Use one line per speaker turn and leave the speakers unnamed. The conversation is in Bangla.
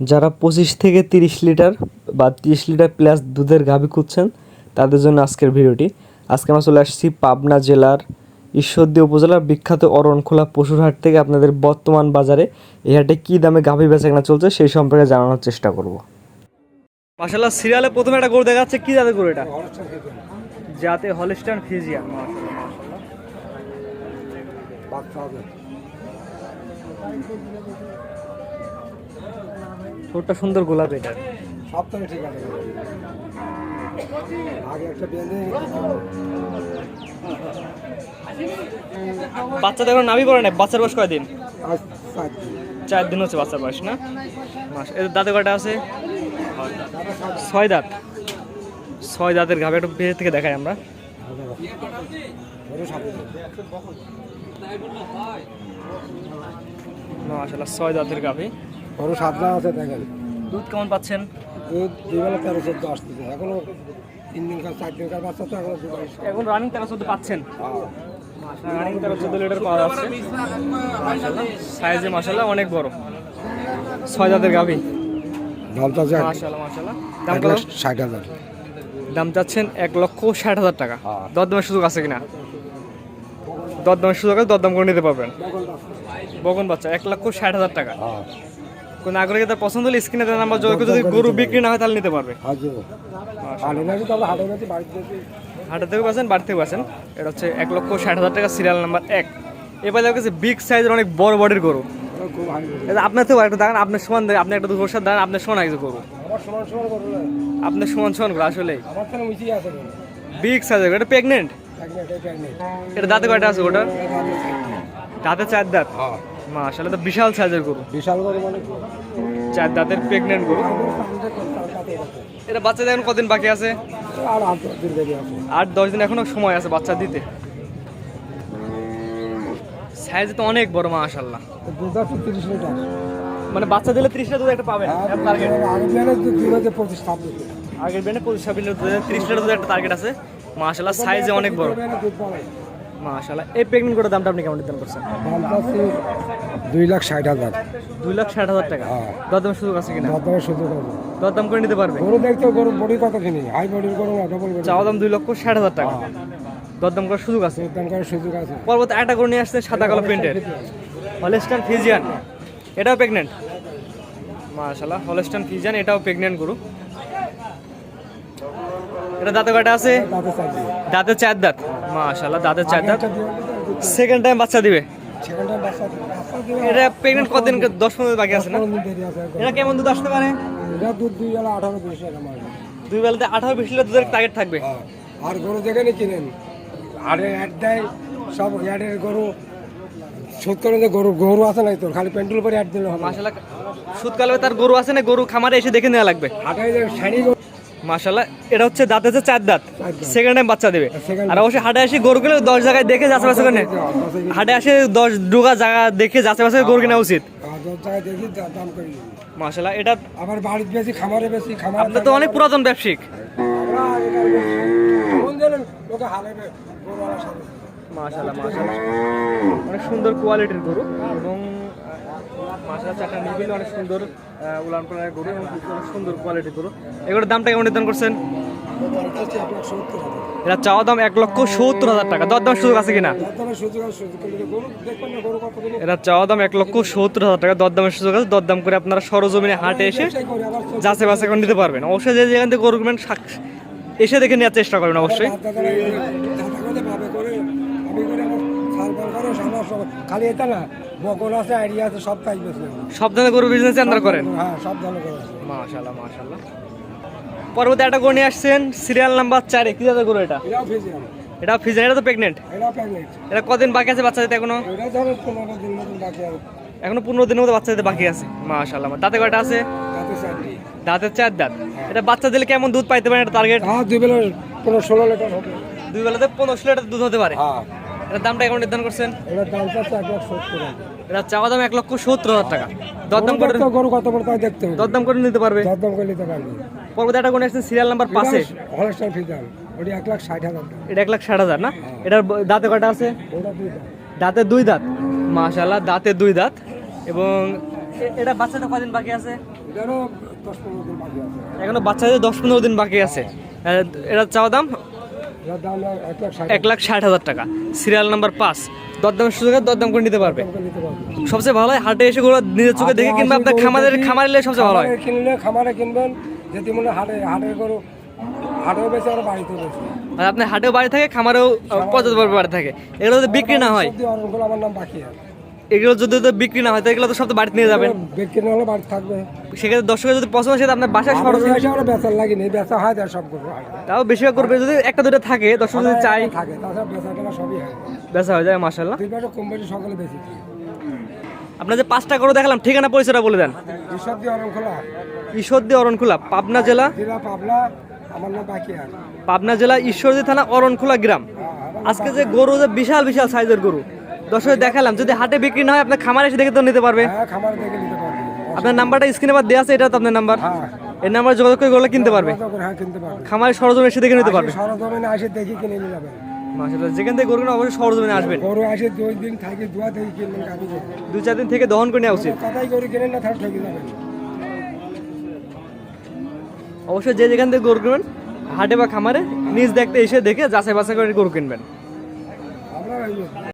যারা পঁচিশ থেকে তিরিশ লিটার বা তিরিশ লিটার প্লাস দুধের গাভী খুঁজছেন তাদের জন্য আজকের ভিডিওটি। আজকে আমরা চলে আসছি পাবনা জেলার ঈশ্বরদী উপজেলার বিখ্যাত অরণখোলা পশুর হাট থেকে আপনাদের বর্তমান বাজারে এই হাটে কী দামে গাভী বেচাকেনা চলছে সেই সম্পর্কে জানানোর চেষ্টা করব। মাসাল্লাহ সিরিয়ালে প্রথমে একটা গরু দেখা যাচ্ছে কি জাতের গরু এটা? যাতে হলিস্টান ফিজিয়ান ছোট্ট সুন্দর গোলাপ এটা।
ঠিক আছে। আগে একটা বেঁধে
বাচ্চা তো এখন নামি পড়ে না বাচ্চার বয়স কয়দিন। চার দিন। হচ্ছে বাচ্চার বয়স না? মাস এর দাঁতে কয়টা আছে? ছয় দাঁত। ছয় দাঁতের গাভি একটু ভেতর থেকে দেখাই আমরা।
সাথে
ছয় দাঁতের গাভি
ওরও সাতটা আছে দেখেন
দুধ কেমন পাচ্ছেন?
দুধ দুই বেলা তেরো চোদ্দ আসতেছে। এখনও তিন দিনকার চার দিনকার বাচ্চা তো এখনও দুধ
এখন রানিং তেরো চোদ্দ পাচ্ছেন? রানিং তেরো চোদ্দ লিটার পাওয়া যাচ্ছে। সাইজে মাসাল্লাহ অনেক বড়। ছয় দাঁতের গাভি।
দামটা আছে
মাশাল্লাহ মাশাল্লাহ দাম
ষাট হাজার।
দাম চাচ্ছেন এক লক্ষ ষাট হাজার টাকা।
হ্যাঁ।
দরদামের সুযোগ আছে কিনা? দরদামের সুযোগ আছে দরদাম করে নিতে পারবেন। বগন বাচ্চা এক লক্ষ ষাট হাজার টাকা।
হ্যাঁ।
কোন নাগরিকের তার পছন্দ হলে স্ক্রিনে দেন নাম্বার যোগাযোগ যদি গরু বিক্রি না হয় তাহলে নিতে পারবে। হাটের থেকেও পাচ্ছেন বাড়ি থেকেও পাচ্ছেন এটা হচ্ছে এক লক্ষ ষাট হাজার টাকা সিরিয়াল নাম্বার এক। এবার দেখা গেছে বিগ সাইজের অনেক বড় বডির গরু। এটা আপনার থেকেও একটা দেখেন আপনার সমান আপনি একটা দুধ সাথে দাঁড়ান আপনার সমান আছে গরু। আপনার সমান সমান গরু
কেন
বিগ সাইজের এটা প্রেগনেন্ট এটা দাঁতে কয়টা আছে ওটা দাঁতে চার দাঁত?
হ্যাঁ।
মাশাআল্লাহ তো বিশাল সাইজের গরু।
বিশাল করে মানে?
চার দাঁতের প্রেগনেন্ট গরু। এটা বাচ্চা এখন কদিন বাকি আছে?
আর আট দশ দিন দেরি আছে
আট দশ দিন এখনও সময় আছে বাচ্চা দিতে। সাইজ তো অনেক বড় মাশাআল্লাহ। মানে বাচ্চা দিলে ত্রিশটা দুধ একটা পাবেন
হ্যাঁ,
আগের বেনে পঁচিশ ছাব্বিশ লিটার। দুধ ত্রিশ লিটার দুধ একটা টার্গেট আছে। মাশাআল্লাহ সাইজে অনেক বড়।
পাবে
মাশাআল্লাহ। এই প্রেগনেন্ট দামটা আপনি কেমন নির্ধারণ করছেন?
দাম চাচ্ছি দুই লাখ ষাট হাজার।
দুই লাখ ষাট হাজার টাকা।
হ্যাঁ।
দরদামের সুযোগ আছে কিনা?
দরদামের সুযোগ আছে।
দরদাম করে নিতে পারবে?
গরু দেখতে গরু বডি কত কিনি? হাই বডির গরু না ডবল গরু।
চাওয়া দাম দুই লক্ষ ষাট হাজার টাকা। দরদাম করার সুযোগ আছে?
করার সুযোগ আছে।
পরবর্তী একটা করে নিয়ে আসছে সাদা কালো প্রিন্টের। Holstein Friesian. এটাও প্রেগনেন্ট। মাশাল্লাহ হলেস্টান ফিজিয়ান এটাও প্রেগনেন্ট গরু। এটা দাঁতে কয়টা আছে? দাঁতে চার দাঁত। মাশাল্লাহ দাঁতে। চার দাঁত। সেকেন্ড টাইম বাচ্চা দিবে? এটা প্রেগনেন্ট কতদিন? দশ পনেরো বাকি আছে না? এটা কেমন দুধ আসতে পারে?
দুই
বেলাতে আঠারো বিশ লিটার দুধের টার্গেট থাকবে?
হ্যাঁ। আর গরু যেখানে কিনেন আরে অ্যাড দেয় সব অ্যাডের গরু। গরু গরু আছে নাই তোর খালি পেন্টুল করে অ্যাড দিলে হবে।
মাশাল্লাহ শীতকালে তার গরু আছে না গরু খামারে এসে দেখে নেওয়া লাগবে।
হাটাই শাড়ি
মাশাল্লাহ এটা হচ্ছে দাঁতে হচ্ছে চার দাঁত। সেকেন্ড টাইম বাচ্চা দেবে। আর অবশ্যই হাটে এসে গরুগুলো দশ জায়গায় দেখে যাচাই বাছাই করে হাটে আসে দশ ডুগা জায়গা দেখে যাচাই বাছাই গরু কেনা উচিত।
দিবি।
মাশাল্লাহ এটা
আবার বাড়িতে বেশি খামারে বেশি খামারে
আপনার তো অনেক পুরাতন ব্যবসায়িক।
আমরা।
মাশাল্লাহ মাশাল্লাহ অনেক সুন্দর কোয়ালিটির গরু এবং মাশাল্লাহ চারটা নিবিল অনেক সুন্দর উলান পালানের গরু এবং সুন্দর কোয়ালিটির গরু। এগুলোর দামটা কেমন নির্ধারণ করছেন। এটা চাওয়া দাম এক লক্ষ সত্তর হাজার টাকা। দর দামের সুযোগ আছে কিনা এটা চাওয়া দাম এক লক্ষ সত্তর হাজার টাকা। দরদামের সুযোগ আছে। দরদাম করে আপনারা সরজমিনে হাটে এসে
ব্যবসায়
বাসে করে নিতে পারবেন। অবশ্যই যে যেখান থেকে গরু কিনবেন এসে দেখে নেওয়ার চেষ্টা করবেন অবশ্যই।
খালি এটা না বকল আছে আইডিয়া আছে সব তাই বেশি
সব ধরনের গরু বিজনেস আন্দার করেন।
হ্যাঁ সব ধরনের করে আছে
মাশাল্লাহ মাশাল্লাহ পরবর্তী একটা গরু নিয়ে আসছেন সিরিয়াল নাম্বার চারে। কি জাতের গরু এটা?
এটাও ফিজিয়াম
এটা ফিজেন এটা তো প্রেগনেন্ট
এটাও প্যাকেট
এটা কদিন বাকি আছে বাচ্চা দিতে এখনও?
এটা ধরো পনেরো দিন মতন বাকি আর
এখনও পনেরো দিনের মতো বাচ্চা দিতে বাকি আছে। মাশাল্লাহ দাঁতে কয়টা আছে?
তাতে চারটি।
দাঁতের চার দাঁত। এটা বাচ্চা দিলে কেমন দুধ পাইতে পারেন এটা টার্গেট
হ্যাঁ দুই বেলা পনেরো ষোলো লিটার হবে।
দুই বেলাতে পনেরো লিটার দুধ হতে পারে।
হ্যাঁ।
এটার দামটা কেমন নির্ধারণ করছেন?
এটার দাম চাচ্ছে এক লাখ সত্তর
এটা চাওয়া দাম এক লক্ষ সত্তর হাজার টাকা। দরদাম করে
গরু কত বড় তাই দেখতে হবে।
দরদাম করে নিতে পারবে?
দরদাম করে নিতে পারবে।
পরবর্তী একটা নিয়ে আসছেন সিরিয়াল নাম্বার পাঁচে।
হলস্টার ফিজিয়াম ওটি এক লাখ ষাট হাজার টাকা।
এটা এক লাখ ষাট হাজার না? এটার দাঁতে কয়টা আছে? দাঁতে। দুই দাঁত। মাশাল্লাহ দাঁতে দুই দাঁত। এবং এটা বাচ্চাটা কদিন বাকি আছে?
আছে।
এখনও বাচ্চাদের দশ পনেরো দিন বাকি আছে। এটা চাওয়া দাম
এক লাখ ষাট
হাজার টাকা। সিরিয়াল নাম্বার পাঁচ। দরদাম সুযোগে দরদাম করে নিতে পারবে। সবচেয়ে ভালো হয় হাটে এসে ঘোরা নিজের চোখে দেখে কিনবে আপনার খামারের খামারে নিলে সবচেয়ে ভালো হয়।
কিনলে খামারে কিনবেন যদি মনে হাটে হাটে হাটের গরু হাটেও বেশি আর বাড়িতে বেশি
আর আপনি হাটেও বাড়ি থাকে খামারেও পর্যাপ্ত বাড়ি থাকে। এগুলো যদি বিক্রি না হয়
আমার নাম বাকি
এগুলো যদি তো বিক্রি না হয় তো এগুলো তো সব তো বাড়িতে নিয়ে যাবেন।
বিক্রি না হলে বাড়ি থাকবে।
সেক্ষেত্রে দর্শকের যদি পছন্দ হয় সেটা আপনার বাসায়
আমরা বেচার লাগিনি বেচা হয় তার সব
তাও বেশিরভাগ করবে যদি একটা দুটো থাকে দর্শক যদি চাই
থাকে তাছাড়া বেচা কেনা সবই হয়।
বেচা হয়ে যায় মাসাল্লাহ
দুই পাশে কম বেশি
আপনার যে পাঁচটা করে দেখালাম ঠিকানা পরিচয়টা বলে দেন।
এসব দিয়ে অরণ খোলা
ঈশ্বরদী অরণখোলা পাবনা জেলা?
জেলা পাবলা আমার নাম
পাবনা জেলা ঈশ্বরদী থানা অরণখোলা গ্রাম। আজকে যে গরু যে বিশাল বিশাল সাইজের গরু। দর্শক দেখালাম যদি হাটে বিক্রি না হয় আপনার খামারে এসে দেখে তো নিতে পারবে।
হ্যাঁ নিতে পারবে।
আপনার নাম্বারটা স্ক্রিনে আবার দেওয়া আছে এটা তো আপনার নাম্বার।
হ্যাঁ।
এই নাম্বার যোগাযোগ করে গরুটা কিনতে পারবে।
হ্যাঁ পারবে।
খামারে সরজমিনে এসে দেখে নিতে পারবে।
সরজমিনে আসে দেখে কিনে যাবেন
মাশাআল্লাহ যেখান থেকে গরু অবশ্যই সরজমিনে আসবেন।
গরু আসে দুই দিন থাকে দুয়া থেকে কিনবেন গাড়ি
দুই চার দিন থেকে দহন করে নেওয়া উচিত।
কথাই গরু কিনেন না তাহলে ঠকে যাবেন।
অবশ্যই যে যেখান থেকে গরু কিনবেন হাটে বা খামারে নিজ দেখতে এসে দেখে যাচাই বাছাই করে গরু কিনবেন।
আমরা